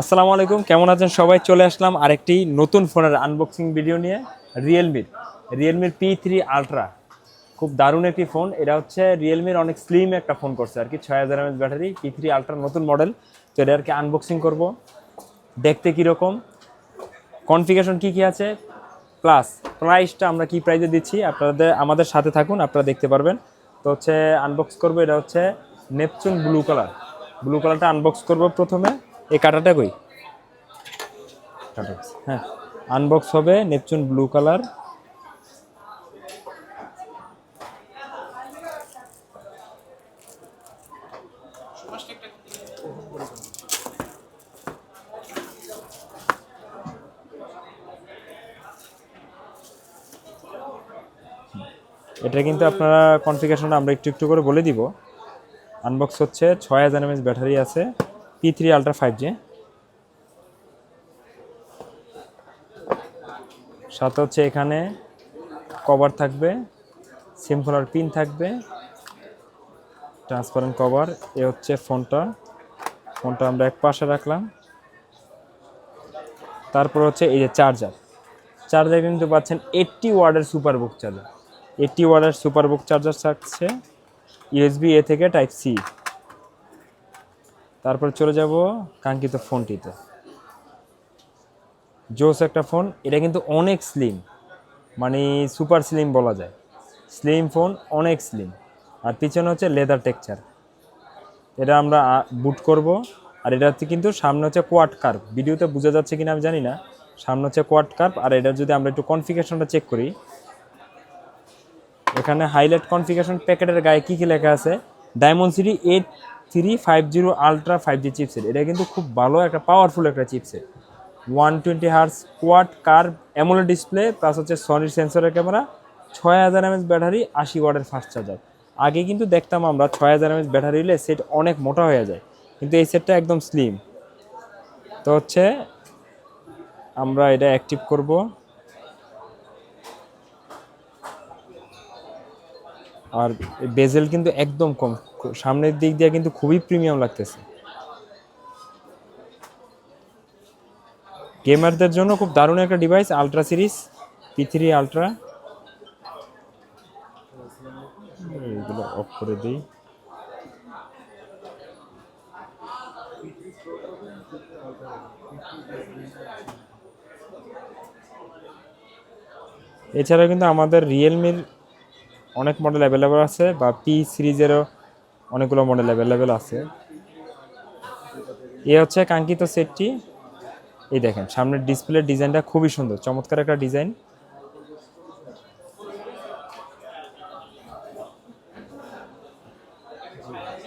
আসসালামু আলাইকুম, কেমন আছেন সবাই? চলে আসলাম আরেকটি নতুন ফোনের আনবক্সিং ভিডিও নিয়ে রিয়েলমির রিয়েলমির পি থ্রি আলট্রা খুব দারুণ একটি ফোন এটা হচ্ছে রিয়েলমির অনেক স্লিম একটা ফোন করছে আর কি, ছয় হাজার MS battery P three ultra নতুন মডেল তো এটা আর কি আনবক্সিং করব। দেখতে কীরকম কনফিগারেশন কী কী আছে? প্লাস প্রাইসটা আমরা কি প্রাইসে দিচ্ছি? আপনাদের, আমাদের সাথে থাকুন, আপনারা দেখতে পারবেন। তো হচ্ছে আনবক্স করব, এটা হচ্ছে নেপচুন ব্লু কালার ব্লু কালারটা আনবক্স করব প্রথমে। এই কাটাটা কই? হ্যাঁ আনবক্স হবে নেপচুন ব্লু কালার এটা কিন্তু আপনারা কনফিগারেশনটা আমরা একটু একটু করে বলে দিব। আনবক্স হচ্ছে ছয় হাজার এমএস ব্যাটারি আছে। P three ultra five G সাথে হচ্ছে এখানে কভার থাকবে সিম খোলার পিন থাকবে ট্রান্সপারেন্ট কভার এ হচ্ছে ফোনটা। ফোনটা আমরা এক পাশে রাখলাম। তারপর হচ্ছে এই যে চার্জার চার্জার কিন্তু পাচ্ছেন এইটটি ওয়ার্ডের সুপার বুক চার্জার এইটটি ওয়ার্ডের সুপার বুক চার্জার থাকছে ইউএসবি এ থেকে টাইপ সি তারপর চলে যাব কাঙ্ক্ষিত ফোনটিতে। জোস একটা ফোন, এটা কিন্তু অনেক স্লিম মানে সুপার স্লিম বলা যায়। স্লিম ফোন অনেক স্লিম আর পিছনে হচ্ছে লেদার টেক্সচার এটা আমরা বুট করব। আর এটা হচ্ছে কিন্তু সামনে হচ্ছে কোয়াড কার্ভ ভিডিওতে বোঝা যাচ্ছে কিনা আমি জানি না। সামনে হচ্ছে কোয়াড কার্ভ আর এটা যদি আমরা একটু কনফিগারেশনটা চেক করি। এখানে হাইলাইট কনফিগারেশন প্যাকেটের গায়ে কী কী লেখা আছে? Dimensity eight three five zero ultra five G chipset এটা কিন্তু খুব ভালো একটা পাওয়ারফুল একটা chipset one twenty hertz quad curved AMOLED display plus হচ্ছে সনির সেন্সরের ক্যামেরা ছয় হাজার এমএস ব্যাটারি আশি ওয়াটের ফাস্ট চার্জার আগে কিন্তু দেখতাম আমরা ছয় হাজার এমএস ব্যাটারি হলে সেট অনেক মোটা হয়ে যায়, কিন্তু এই সেটটা একদম স্লিম তো হচ্ছে আমরা এটা অ্যাক্টিভ করব। আর বেজেল কিন্তু একদম কম। সামনের দিক দিয়ে কিন্তু খুবই প্রিমিয়াম লাগতেছে। গেমারদের জন্য খুব দারুণ একটা device ultra series P three ultra off করে দিই। এছাড়া কিন্তু আমাদের রিয়েলমির অনেক মডেল অ্যাভেলেবেল আছে, বা পি সিরিজেরও অনেকগুলো মডেল অ্যাভেলেবেল আছে। এ হচ্ছে কাঙ্ক্ষিত সেটটি। এই দেখেন, সামনের ডিসপ্লের ডিজাইনটা খুবই সুন্দর, চমৎকার একটা design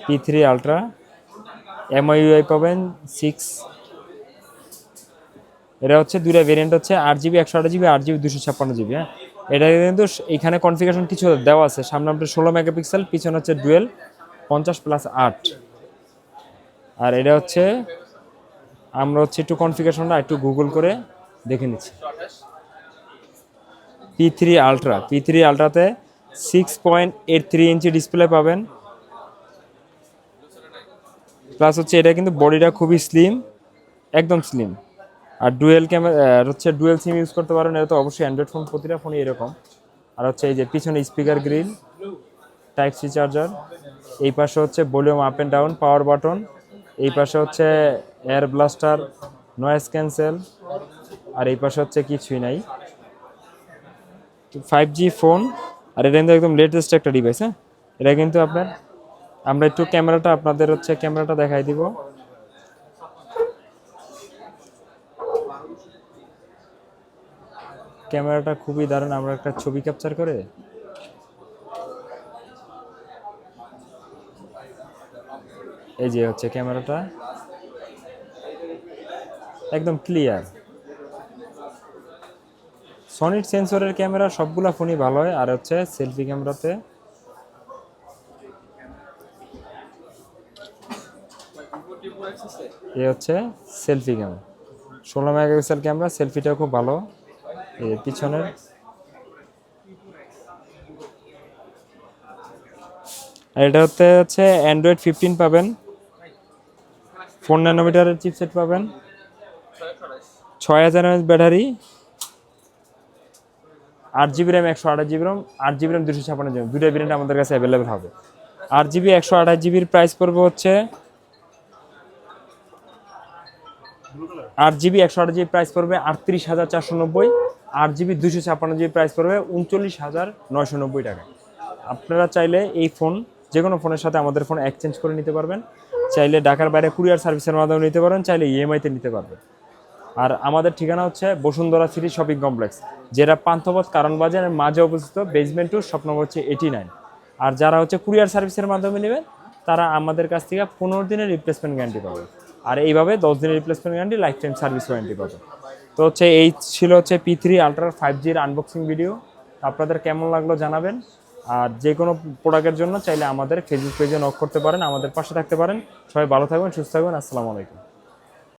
P three ultra MIUI পাবেন সিক্স এটা হচ্ছে দুইটা ভেরিয়েন্ট হচ্ছে আট জিবি একশো আট জিবি আট জিবি দুশো ছাপ্পান্ন জিবি হ্যাঁ। এটা কিন্তু এখানে কনফিগারেশন কিছু দেওয়া আছে, সামনে আপনার ষোলো মেগাপিক্সেল পিছনে হচ্ছে ডুয়েল পঞ্চাশ প্লাস আট। আর এটা হচ্ছে, আমরা হচ্ছে একটু কনফিগারেশনটা একটু গুগল করে দেখে নিচ্ছি। P three ultra P three আলট্রাতে six point eight three inch display পাবেন। প্লাস হচ্ছে এটা কিন্তু বডিটা খুবই স্লিম একদম স্লিম আর ডুয়েল ক্যামেরা হচ্ছে ডুয়েল সিম ইউজ করতে পারেন, এটা তো অবশ্যই অ্যান্ড্রয়েড ফোন প্রতিটা ফোনই এরকম। আর হচ্ছে এই যে পিছনে speaker grill type C charger এই পাশে হচ্ছে volume up and down power button এই পাশে হচ্ছে এয়ার ব্লাস্টার নয়েজ ক্যান্সেল আর এই পাশে হচ্ছে কিছুই নাই। ফাইভ জি ফোন আর এটা কিন্তু একদম লেটেস্ট একটা ডিভাইস হ্যাঁ? এটা কিন্তু আপনার, আমরা একটু ক্যামেরাটা, আপনাদের হচ্ছে ক্যামেরাটা দেখাই দিব। ক্যামেরাটা খুবই দারুণ, আমরা একটা ছবি ক্যাপচার করে এই যে হচ্ছে ক্যামেরাটা। একদম ক্লিয়ার সনির সেন্সরের ক্যামেরা সবগুলা ফোনই ভালো হয়, আর হচ্ছে সেলফি ক্যামেরাতে। এ হচ্ছে সেলফি ক্যামেরা ষোলো মেগাপিক্সেল ক্যামেরা সেলফিটাও খুব ভালো। এই পিছনের। এটা হচ্ছে অ্যান্ড্রয়েড ফিফটিন পাবেন। ফোর ন্যানোমিটারের চিপসেট পাবেন। ছয় হাজার এমএচ ব্যাটারি, আট জিবি র্যাম একশো আঠাশ জিবি র্যাম আট জিবি র্যাম দুশো ছাপান্ন জিবি দুটো ভেরিয়েন্ট আমাদের কাছে অ্যাভেলেবেল হবে। আট জিবি একশো আঠাশ জিবির প্রাইস পড়বে হচ্ছে আট জিবি একশো আট জিবি প্রাইস পড়বে আটত্রিশ হাজার চারশো নব্বই। আট জিবি দুশো ছাপ্পান্ন জিবি প্রাইস পড়বে উনচল্লিশ হাজার নয়শো নব্বই টাকা আপনারা চাইলে এই ফোন যে কোনো ফোনের সাথে আমাদের ফোন এক্সচেঞ্জ করে নিতে পারবেন। চাইলে ঢাকার বাইরে কুরিয়ার সার্ভিসের মাধ্যমে নিতে পারবেন চাইলে ইএমআইতে নিতে পারবেন। আর আমাদের ঠিকানা হচ্ছে বসুন্ধরা সিটি শপিং কমপ্লেক্স, যেটা পান্থপথ কারণ বাজারের মাঝে অবস্থিত বেসমেন্ট টু স্বপ্ন হচ্ছে এইটি নাইন আর যারা হচ্ছে কুরিয়ার সার্ভিসের মাধ্যমে নেবেন, তারা আমাদের কাছ থেকে পনেরো দিনের রিপ্লেসমেন্ট গ্যারান্টি পাবে আর এইভাবে দশ দিনের replacement guarantee life time service warranty পাবে তো হচ্ছে এই ছিল হচ্ছে পি থ্রি আলট্রা ফাইভ জির আনবক্সিং ভিডিও আপনাদের কেমন লাগল জানাবেন। আর যে কোনো প্রোডাক্টের জন্য চাইলে আমাদের ফেসবুক পেজে নক করতে পারেন, আমাদের পাশে থাকতে পারেন। সবাই ভালো থাকবেন, সুস্থ থাকবেন। আসসালামু আলাইকুম।